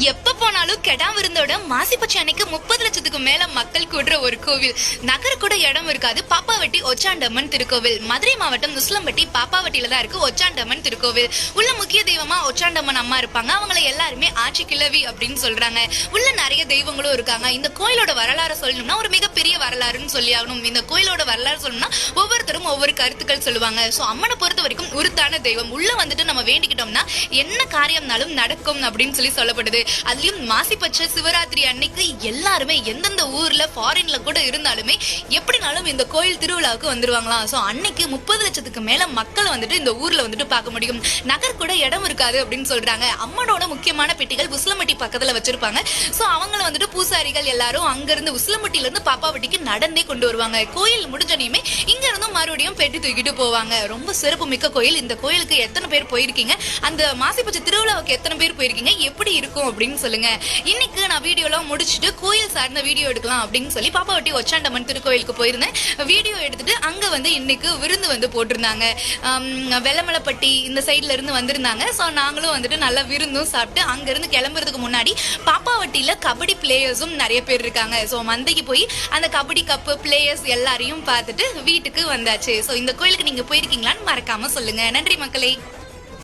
எப்ப நாளும் கெடா விருந்தோட அன்னைக்கு முப்பது லட்சத்துக்கு மேல மக்கள் கூடுற ஒரு கோவில். நகர கூட இடம் இருக்காது. பாப்பாவட்டி ஒச்சாண்டம்மன் திருக்கோவில். மதுரை மாவட்டம் நுஸ்லம்பட்டி பாப்பாவட்டியில தான் இருக்கு ஒச்சாண்டம்மன் திருக்கோவில். உள்ள முக்கிய தெய்வமா ஒச்சாண்டம்மன் அம்மா இருப்பாங்க. அவங்கள எல்லாருமே ஆட்சி கிழவி அப்படின்னு சொல்றாங்க. உள்ள நிறைய தெய்வங்களும் இருக்காங்க. இந்த கோயிலோட வரலாறு சொல்லணும்னா ஒரு மிகப்பெரிய வரலாறுன்னு சொல்லி ஆகணும். இந்த கோயிலோட வரலாறு சொல்லணும்னா ஒவ்வொருத்தரும் ஒவ்வொரு கருத்துக்கள் சொல்லுவாங்க. சோ அம்மனை பொறுத்த வரைக்கும் உருத்தான தெய்வம். உள்ள வந்துட்டு நம்ம வேண்டிக்கிட்டோம்னா என்ன காரியம்னாலும் நடக்கும் அப்படின்னு சொல்லி சொல்லப்படுது. அதுலயும் மாசி பட்ச சிவராத்திரி அன்னைக்கு எல்லாருமே எந்தெந்த ஊர்ல ஃபாரின்ல கூட இருந்தாலுமே எப்படினாலும் இந்த கோயில் திருவிழாவுக்கு வந்துருவாங்களாம் ஸோ அன்னைக்கு முப்பது லட்சத்துக்கு மேல மக்கள் வந்துட்டு இந்த ஊர்ல வந்துட்டு பார்க்க முடியும். நகர் கூட இடம் இருக்காது அப்படின்னு சொல்றாங்க. அம்மனோட முக்கியமான பெட்டிகள் உசிலம்பட்டி பக்கத்துல வச்சிருப்பாங்க. ஸோ அவங்கள வந்துட்டு பூசாரிகள் எல்லாரும் அங்கிருந்து உசிலம்பட்டில இருந்து பாப்பாவட்டிக்கு நடந்தே கொண்டு வருவாங்க. கோயில் முடிஞ்சனையுமே இங்க இருந்தும் மறுபடியும் பெட்டி தூக்கிட்டு போவாங்க. ரொம்ப சிறப்பு மிக்க கோயில். இந்த கோயிலுக்கு எத்தனை பேர் போயிருக்கீங்க? அந்த மாசிப்பட்ச திருவிழாவுக்கு எத்தனை பேர் போயிருக்கீங்க? எப்படி இருக்கும் அப்படின்னு சொல்லுங்க. இன்னைக்கு நான் வீடியோலாம் முடிச்சுட்டு கோயில் சார்ந்த வீடியோ எடுக்கலாம் அப்படின்னு சொல்லி பாப்பாவட்டி ஒச்சாண்டம்மன் திருக்கோயிலுக்கு போயிருந்தேன். வீடியோ எடுத்துட்டு அங்க வந்து இன்னைக்கு விருந்து வந்து போட்டிருந்தாங்க. வெள்ளமலைப்பட்டி இந்த சைட்ல இருந்து வந்திருந்தாங்க. ஸோ நாங்களும் வந்துட்டு நல்லா விருந்தும் சாப்பிட்டு அங்கேருந்து கிளம்புறதுக்கு முன்னாடி பாப்பாவட்டியில் கபடி பிளேயர்ஸும் நிறைய பேர் இருக்காங்க. ஸோ மந்தைக்கு போய் அந்த கபடி கப்பு பிளேயர்ஸ் எல்லாரையும் பார்த்துட்டு வீட்டுக்கு வந்தாச்சு. ஸோ இந்த கோயிலுக்கு நீங்க போயிருக்கீங்களான்னு மறக்காம சொல்லுங்க. நன்றி மக்களே.